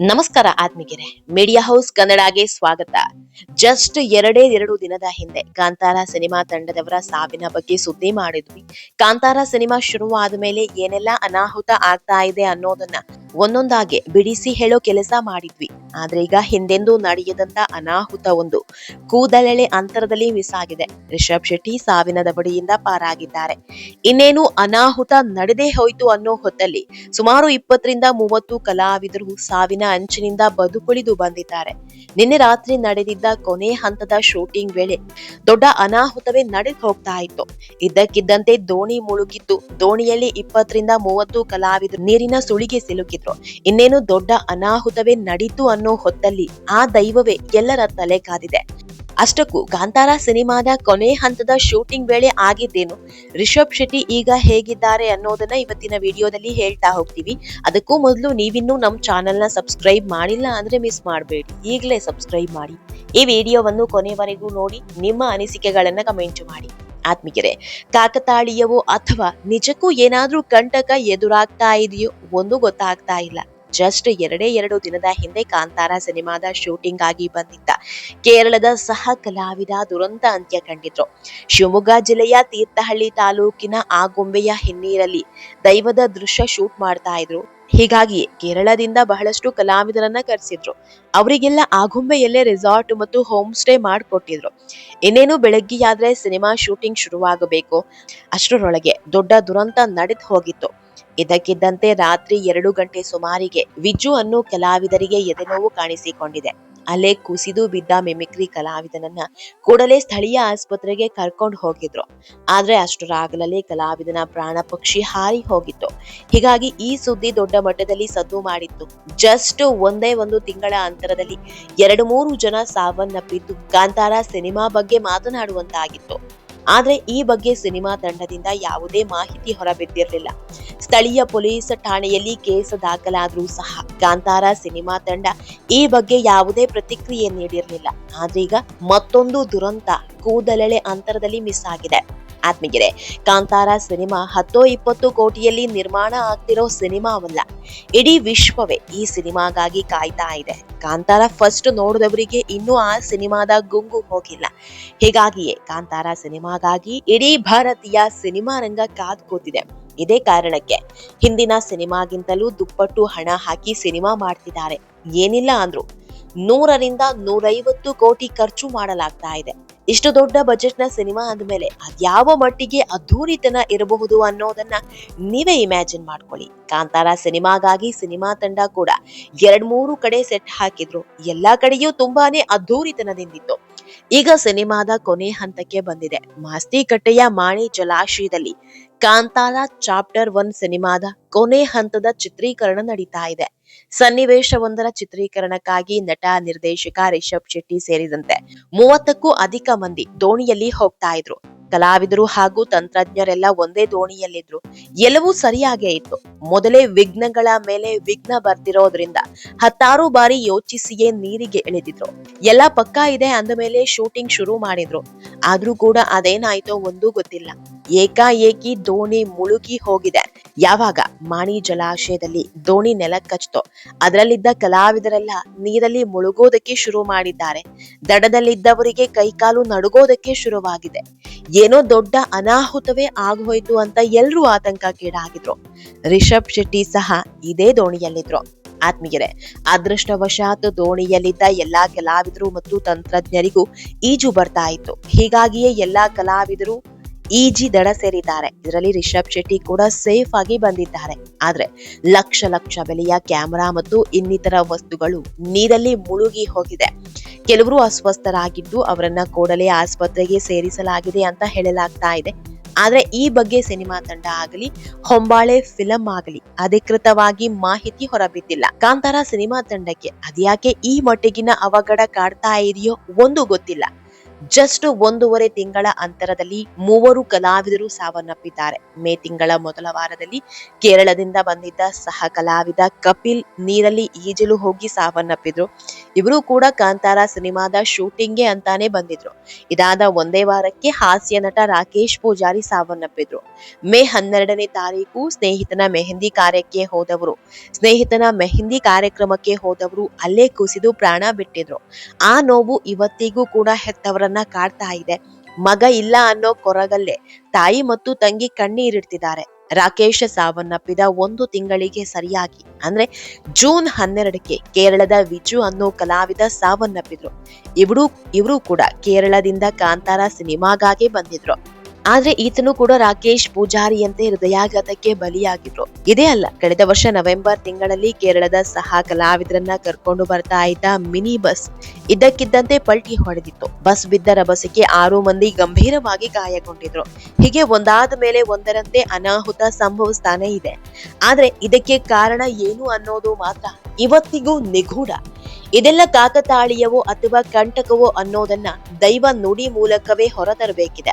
ನಮಸ್ಕಾರ ಆತ್ಮಿಗೆರೆ media house ಕನ್ನಡಗೆ ಸ್ವಾಗತ. Just ಎರಡೇ ಎರಡು ದಿನದ ಹಿಂದೆ ಕಾಂತಾರ ಸಿನಿಮಾ ತಂಡದವರ ಸಾವಿನ ಬಗ್ಗೆ ಸುದ್ದಿ ಮಾಡಿದ್ವಿ. ಕಾಂತಾರ ಸಿನಿಮಾ ಶುರುವಾದ ಮೇಲೆ ಏನೆಲ್ಲ ಅನಾಹುತ ಆಗ್ತಾ ಇದೆ ಅನ್ನೋದನ್ನ ಒಂದೊಂದಾಗಿ ಬಿಡಿಸಿ ಹೇಳೋ ಕೆಲಸ ಮಾಡಿದ್ವಿ. ಆದ್ರೆ ಈಗ ಹಿಂದೆಂದೂ ನಡೆಯದಂತ ಅನಾಹುತ ಒಂದು ಕೂದಲೆಳೆ ಅಂತರದಲ್ಲಿ ಮಿಸ್ ಆಗಿದೆ. ರಿಷಬ್ ಶೆಟ್ಟಿ ಸಾವಿನ ದಬಡಿಯಿಂದ ಪಾರಾಗಿದ್ದಾರೆ. ಇನ್ನೇನು ಅನಾಹುತ ನಡೆದೇ ಹೋಯ್ತು ಅನ್ನೋ ಹೊತ್ತಲ್ಲಿ ಸುಮಾರು ಇಪ್ಪತ್ತರಿಂದ ಮೂವತ್ತು ಕಲಾವಿದರು ಸಾವಿನ ಅಂಚಿನಿಂದ ಬದುಕುಳಿದು ಬಂದಿದ್ದಾರೆ. ನಿನ್ನೆ ರಾತ್ರಿ ನಡೆದಿದ್ದ ಕೊನೆ ಹಂತದ ಶೂಟಿಂಗ್ ವೇಳೆ ದೊಡ್ಡ ಅನಾಹುತವೇ ನಡೆದು ಹೋಗ್ತಾ ಇತ್ತು. ಇದ್ದಕ್ಕಿದ್ದಂತೆ ದೋಣಿ ಮುಳುಗಿತ್ತು ದೋಣಿಯಲ್ಲಿ ಇಪ್ಪತ್ತರಿಂದ ಮೂವತ್ತು ಕಲಾವಿದರು ನೀರಿನ ಸುಳಿಗೆ ಸಿಲುಕಿದ್ರು ಇನ್ನೇನು ದೊಡ್ಡ ಅನಾಹುತವೇ ನಡೀತು ಅನ್ನೋ ಹೊತ್ತಲ್ಲಿ ಆ ದೈವವೇ ಎಲ್ಲರ ತಲೆ ಕಾದಿದೆ. ಅಷ್ಟಕ್ಕೂ ಕಾಂತಾರ ಸಿನಿಮಾದ ಕೊನೆ ಹಂತದ ಶೂಟಿಂಗ್ ವೇಳೆ ಆಗಿದ್ದೇನು? ರಿಷಬ್ ಶೆಟ್ಟಿ ಈಗ ಹೇಗಿದ್ದಾರೆ ಅನ್ನೋದನ್ನ ಇವತ್ತಿನ ವಿಡಿಯೋದಲ್ಲಿ ಹೇಳ್ತಾ ಹೋಗ್ತೀವಿ. ಅದಕ್ಕೂ ಮೊದಲು ನೀವಿನ್ನೂ ನಮ್ಮ ಚಾನೆಲ್ನ ಸಬ್ಸ್ಕ್ರೈಬ್ ಮಾಡಿಲ್ಲ ಅಂದ್ರೆ ಮಿಸ್ ಮಾಡಬೇಡಿ. ಈಗಲೇ ಸಬ್ಸ್ಕ್ರೈಬ್ ಮಾಡಿ. ಈ ವಿಡಿಯೋವನ್ನು ಕೊನೆವರೆಗೂ ನೋಡಿ, ನಿಮ್ಮ ಅನಿಸಿಕೆಗಳನ್ನ ಕಮೆಂಟ್ ಮಾಡಿ. ಆತ್ಮಿಗೆರೆ ಕಾಕತಾಳೀಯವೋ ಅಥವಾ ನಿಜಕ್ಕೂ ಏನಾದ್ರೂ ಕಂಟಕ ಎದುರಾಗ್ತಾ ಇದೆಯೋ ಒಂದು ಗೊತ್ತಾಗ್ತಾ ಇಲ್ಲ. ಜಸ್ಟ್ ಎರಡೇ ಎರಡು ದಿನದ ಹಿಂದೆ ಕಾಂತಾರ ಸಿನಿಮಾದ ಶೂಟಿಂಗ್ ಆಗಿ ಬಂದಿದ್ದ. ಕೇರಳದ ಸಹ ಕಲಾವಿದ ದುರಂತ ಅಂತ್ಯ ಕಂಡಿದ್ರು. ಶಿವಮೊಗ್ಗ ಜಿಲ್ಲೆಯ ತೀರ್ಥಹಳ್ಳಿ ತಾಲೂಕಿನ ಆಗುಂಬೆಯ ಹಿನ್ನೀರಲ್ಲಿ ದೈವದ ದೃಶ್ಯ ಶೂಟ್ ಮಾಡ್ತಾ ಇದ್ರು. ಹೀಗಾಗಿ ಕೇರಳದಿಂದ ಬಹಳಷ್ಟು ಕಲಾವಿದರನ್ನ ಕರೆಸಿದ್ರು. ಅವರಿಗೆಲ್ಲ ಆಗುಂಬೆಯಲ್ಲೇ ರೆಸಾರ್ಟ್ ಮತ್ತು ಹೋಮ್ ಸ್ಟೇ ಮಾಡಿಕೊಟ್ಟಿದ್ರು. ಇನ್ನೇನು ಬೆಳಗ್ಗೆಯಾದ್ರೆ ಸಿನಿಮಾ ಶೂಟಿಂಗ್ ಶುರುವಾಗಬೇಕು. ಅಷ್ಟರೊಳಗೆ ದೊಡ್ಡ ದುರಂತ ನಡೆದು ಹೋಗಿತ್ತು. ಇದಕ್ಕಿದ್ದಂತೆ ರಾತ್ರಿ ಎರಡು ಗಂಟೆ ಸುಮಾರಿಗೆ ವಿಜ್ಜು ಅನ್ನು ಕಲಾವಿದರಿಗೆ ಎದೆನೋವು ಕಾಣಿಸಿಕೊಂಡಿದೆ. ಅಲ್ಲೇ ಕುಸಿದು ಬಿದ್ದ ಮಿಮಿಕ್ರಿ ಕಲಾವಿದನನ್ನ ಕೂಡಲೇ ಸ್ಥಳೀಯ ಆಸ್ಪತ್ರೆಗೆ ಕರ್ಕೊಂಡು ಹೋಗಿದ್ರು. ಆದ್ರೆ ಅಷ್ಟರಾಗಲೇ ಕಲಾವಿದನ ಪ್ರಾಣ ಪಕ್ಷಿ ಹಾರಿ ಹೋಗಿತ್ತು. ಹೀಗಾಗಿ ಈ ಸುದ್ದಿ ದೊಡ್ಡ ಮಟ್ಟದಲ್ಲಿ ಸದ್ದು ಮಾಡಿತ್ತು. ಜಸ್ಟ್ ಒಂದೇ ಒಂದು ತಿಂಗಳ ಅಂತರದಲ್ಲಿ ಎರಡು ಮೂರು ಜನ ಸಾವನ್ನಪ್ಪಿದ್ದು ಕಾಂತಾರ ಸಿನಿಮಾ ಬಗ್ಗೆ ಮಾತನಾಡುವಂತಾಗಿತ್ತು. ಆದ್ರೆ ಈ ಬಗ್ಗೆ ಸಿನಿಮಾ ತಂಡದಿಂದ ಯಾವುದೇ ಮಾಹಿತಿ ಹೊರಬಿದ್ದಿರಲಿಲ್ಲ. ಸ್ಥಳೀಯ ಪೊಲೀಸ್ ಠಾಣೆಯಲ್ಲಿ ಕೇಸ್ ದಾಖಲಾದರೂ ಸಹ ಕಾಂತಾರ ಸಿನಿಮಾ ತಂಡ ಈ ಬಗ್ಗೆ ಯಾವುದೇ ಪ್ರತಿಕ್ರಿಯೆ ನೀಡಿರಲಿಲ್ಲ. ಆದ್ರೀಗ ಮತ್ತೊಂದು ದುರಂತ ಕೂದಲೆಳೆ ಅಂತರದಲ್ಲಿ ಮಿಸ್ ಆಗಿದೆ. ಆತ್ಮೀಗೆರೆ ಕಾಂತಾರ ಸಿನಿಮಾ ಹತ್ತೋ ಇಪ್ಪತ್ತು ಕೋಟಿಯಲ್ಲಿ ನಿರ್ಮಾಣ ಆಗ್ತಿರೋ ಸಿನಿಮಾವಲ್ಲ, ಇಡೀ ವಿಶ್ವವೇ ಈ ಸಿನಿಮಾಗಾಗಿ ಕಾಯ್ತಾ ಇದೆ. ಕಾಂತಾರ ಫಸ್ಟ್ ನೋಡಿದವರಿಗೆ ಇನ್ನೂ ಆ ಸಿನಿಮಾದ ಗುಂಗು ಹೋಗಿಲ್ಲ. ಹೀಗಾಗಿಯೇ ಕಾಂತಾರ ಸಿನಿಮಾಗಾಗಿ ಇಡೀ ಭಾರತೀಯ ಸಿನಿಮಾ ರಂಗ ಕಾದ್ ಕೂತಿದೆ. ಇದೇ ಕಾರಣಕ್ಕೆ ಹಿಂದಿನ ಸಿನಿಮಾಗಿಂತಲೂ ದುಪ್ಪಟ್ಟು ಹಣ ಹಾಕಿ ಸಿನಿಮಾ ಮಾಡ್ತಿದ್ದಾರೆ. ಏನಿಲ್ಲ ಅಂದ್ರು. ನೂರರಿಂದ ನೂರೈವತ್ತು ಕೋಟಿ ಖರ್ಚು ಮಾಡಲಾಗ್ತಾ ಇದೆ. ಇಷ್ಟು ದೊಡ್ಡ ಬಜೆಟ್ನ ಸಿನಿಮಾ ಅಂದಮೇಲೆ ಅದ್ಯಾವ ಮಟ್ಟಿಗೆ ಅದ್ಧೂರಿತನ ಇರಬಹುದು ಅನ್ನೋದನ್ನ ನೀವೇ ಇಮ್ಯಾಜಿನ್ ಮಾಡ್ಕೊಳ್ಳಿ. ಕಾಂತಾರ ಸಿನಿಮಾಗಾಗಿ ಸಿನಿಮಾ ತಂಡ ಕೂಡ ಎರಡ್ ಮೂರು ಕಡೆ ಸೆಟ್ ಹಾಕಿದ್ರು. ಎಲ್ಲಾ ಕಡೆಯೂ ತುಂಬಾನೇ ಅದ್ಧೂರಿತನದಿಂದಿತ್ತು. ಈಗ ಸಿನಿಮಾದ ಕೊನೆ ಹಂತಕ್ಕೆ ಬಂದಿದೆ. ಮಾಸ್ತಿಕಟ್ಟೆಯ ಮಾಣಿ ಜಲಾಶಯದಲ್ಲಿ ಕಾಂತಾರ ಚಾಪ್ಟರ್ ಒನ್ ಸಿನಿಮಾದ ಕೊನೆ ಹಂತದ ಚಿತ್ರೀಕರಣ ನಡೀತಾ ಇದೆ. ಸನ್ನಿವೇಶವೊಂದರ ಚಿತ್ರೀಕರಣಕ್ಕಾಗಿ ನಟ, ನಿರ್ದೇಶಕ ರಿಷಬ್ ಶೆಟ್ಟಿ ಸೇರಿದಂತೆ ಮೂವತ್ತಕ್ಕೂ ಅಧಿಕ ಮಂದಿ ದೋಣಿಯಲ್ಲಿ ಹೋಗ್ತಾ ಇದ್ರು. ಕಲಾವಿದರು ಹಾಗೂ ತಂತ್ರಜ್ಞರೆಲ್ಲ ಒಂದೇ ದೋಣಿಯಲ್ಲಿದ್ರು. ಎಲ್ಲವೂ ಸರಿಯಾಗೇ ಇತ್ತು. ಮೊದಲೇ ವಿಘ್ನಗಳ ಮೇಲೆ ವಿಘ್ನ ಬರ್ತಿರೋದ್ರಿಂದ ಹತ್ತಾರು ಬಾರಿ ಯೋಚಿಸಿಯೇ ನೀರಿಗೆ ಇಳಿದಿದ್ರು. ಎಲ್ಲ ಪಕ್ಕಾ ಇದೆ ಅಂದ ಮೇಲೆ ಶೂಟಿಂಗ್ ಶುರು ಮಾಡಿದ್ರು. ಆದ್ರೂ ಕೂಡ ಅದೇನಾಯ್ತೋ ಒಂದೂ ಗೊತ್ತಿಲ್ಲ. ಏಕಾಏಕಿ ದೋಣಿ ಮುಳುಗಿ ಹೋಗಿದೆ. ಯಾವಾಗ? ಮಾಣಿ ಜಲಾಶಯದಲ್ಲಿ ದೋಣಿ ನೆಲಕ್ಕಚ್ತೋ ಅದರಲ್ಲಿದ್ದ ಕಲಾವಿದರೆಲ್ಲ ನೀರಲ್ಲಿ ಮುಳುಗೋದಕ್ಕೆ ಶುರು ಮಾಡಿದ್ದಾರೆ. ದಡದಲ್ಲಿದ್ದವರಿಗೆ ಕೈಕಾಲು ನಡುಗೋದಕ್ಕೆ ಶುರುವಾಗಿದೆ. ಏನೋ ದೊಡ್ಡ ಅನಾಹುತವೇ ಆಗೋಯ್ತು ಅಂತ ಎಲ್ರೂ ಆತಂಕಕ್ಕೀಡಾಗಿದ್ರು. ರಿಷಬ್ ಶೆಟ್ಟಿ ಸಹ ಇದೇ ದೋಣಿಯಲ್ಲಿದ್ರು. ಆತ್ಮೀಯರೇ, ಅದೃಷ್ಟವಶಾತ್ ದೋಣಿಯಲ್ಲಿದ್ದ ಎಲ್ಲಾ ಕಲಾವಿದರು ಮತ್ತು ತಂತ್ರಜ್ಞರಿಗೂ ಈಜು ಬರ್ತಾ ಇತ್ತು. ಹೀಗಾಗಿಯೇ ಎಲ್ಲಾ ಕಲಾವಿದರು ಈಜಿ ದಡ ಸೇರಿದ್ದಾರೆ. ಇದರಲ್ಲಿ ರಿಷಬ್ ಶೆಟ್ಟಿ ಕೂಡ ಸೇಫ್ ಆಗಿ ಬಂದಿದ್ದಾರೆ. ಆದ್ರೆ ಲಕ್ಷ ಲಕ್ಷ ಬೆಲೆಯ ಕ್ಯಾಮೆರಾ ಮತ್ತು ಇನ್ನಿತರ ವಸ್ತುಗಳು ನೀರಲ್ಲಿ ಮುಳುಗಿ ಹೋಗಿದೆ. ಕೆಲವರು ಅಸ್ವಸ್ಥರಾಗಿದ್ದು ಅವರನ್ನ ಕೂಡಲೇ ಆಸ್ಪತ್ರೆಗೆ ಸೇರಿಸಲಾಗಿದೆ ಅಂತ ಹೇಳಲಾಗ್ತಾ ಇದೆ. ಆದ್ರೆ ಈ ಬಗ್ಗೆ ಸಿನಿಮಾ ತಂಡ ಆಗಲಿ, ಹೊಂಬಾಳೆ ಫಿಲಂ ಆಗಲಿ ಅಧಿಕೃತವಾಗಿ ಮಾಹಿತಿ ಹೊರಬಿದ್ದಿಲ್ಲ. ಕಾಂತಾರ ಸಿನಿಮಾ ತಂಡಕ್ಕೆ ಅದ್ಯಾಕೆ ಈ ಮಟ್ಟಿಗಿನ ಅವಘಡ ಕಾಡ್ತಾ ಇದೆಯೋ ಒಂದು ಗೊತ್ತಿಲ್ಲ. ಜಸ್ಟ್ ಒಂದೂವರೆ ತಿಂಗಳ ಅಂತರದಲ್ಲಿ ಮೂವರು ಕಲಾವಿದರು ಸಾವನ್ನಪ್ಪಿದ್ದಾರೆ. ಮೇ ತಿಂಗಳ ಮೊದಲ ವಾರದಲ್ಲಿ ಕೇರಳದಿಂದ ಬಂದಿದ್ದ ಸಹ ಕಲಾವಿದ ಕಪಿಲ್ ನೀರಲ್ಲಿ ಈಜಲು ಹೋಗಿ ಸಾವನ್ನಪ್ಪಿದ್ರು. ಇವರು ಕೂಡ ಕಾಂತಾರ ಸಿನಿಮಾದ ಶೂಟಿಂಗ್ಗೆ ಅಂತಾನೆ ಬಂದಿದ್ರು. ಇದಾದ ಒಂದೇ ವಾರಕ್ಕೆ ಹಾಸ್ಯ ನಟ ರಾಕೇಶ್ ಪೂಜಾರಿ ಸಾವನ್ನಪ್ಪಿದ್ರು. ಮೇ ಹನ್ನೆರಡನೇ ತಾರೀಕು ಸ್ನೇಹಿತನ ಮೆಹಂದಿ ಕಾರ್ಯಕ್ಕೆ ಹೋದವರು. ಸ್ನೇಹಿತನ ಮೆಹಂದಿ ಕಾರ್ಯಕ್ರಮಕ್ಕೆ ಹೋದವರು ಅಲ್ಲೇ ಕುಸಿದು ಪ್ರಾಣ ಬಿಟ್ಟಿದ್ರು. ಆ ನೋವು ಇವತ್ತಿಗೂ ಕೂಡ ಹೆತ್ತವರನ್ನ ಕಾಡ್ತಾ ಇದೆ. ಮಗ ಇಲ್ಲ ಅನ್ನೋ ಕೊರಗಲ್ಲೇ ತಾಯಿ ಮತ್ತು ತಂಗಿ ಕಣ್ಣೀರಿಡ್ತಿದ್ದಾರೆ ರಾಕೇಶ್ ಸಾವನ್ನಪ್ಪಿದ ಒಂದು ತಿಂಗಳಿಗೆ ಸರಿಯಾಗಿ, ಅಂದ್ರೆ ಜೂನ್ ಹನ್ನೆರಡಕ್ಕೆ ಕೇರಳದ ವಿಜು ಅನ್ನೋ ಕಲಾವಿದ ಸಾವನ್ನಪ್ಪಿದ್ರು. ಇವರು ಇವರು ಕೂಡ ಕೇರಳದಿಂದ ಕಾಂತಾರ ಸಿನಿಮಾಗಾಗಿ ಬಂದಿದ್ರು. ಆದ್ರೆ ಈತನು ಕೂಡ ರಾಕೇಶ್ ಪೂಜಾರಿಯಂತೆ ಹೃದಯಾಘಾತಕ್ಕೆ ಬಲಿಯಾಗಿದ್ರು. ಇದೇ ಅಲ್ಲ, ಕಳೆದ ವರ್ಷ ನವೆಂಬರ್ ತಿಂಗಳಲ್ಲಿ ಕೇರಳದ ಸಹ ಕಲಾವಿದರನ್ನ ಕರ್ಕೊಂಡು ಬರ್ತಾ ಇದ್ದ ಮಿನಿ ಬಸ್ ಇದ್ದಕ್ಕಿದ್ದಂತೆ ಪಲ್ಟಿ ಹೊಡೆದಿತ್ತು. ಬಸ್ ಬಿದ್ದ ರಭಸಕ್ಕೆ ಆರು ಮಂದಿ ಗಂಭೀರವಾಗಿ ಗಾಯಗೊಂಡಿದ್ರು. ಹೀಗೆ ಒಂದಾದ ಮೇಲೆ ಒಂದರಂತೆ ಅನಾಹುತ ಸಂಭವಿಸ್ತಾನೆ ಇದೆ. ಆದ್ರೆ ಇದಕ್ಕೆ ಕಾರಣ ಏನು ಅನ್ನೋದು ಮಾತ್ರ ಇವತ್ತಿಗೂ ನಿಗೂಢ. ಇದೆಲ್ಲ ಕಾಕತಾಳೀಯವೋ ಅಥವಾ ಕಂಟಕವೋ ಅನ್ನೋದನ್ನ ದೈವ ನುಡಿ ಮೂಲಕವೇ ಹೊರತರಬೇಕಿದೆ.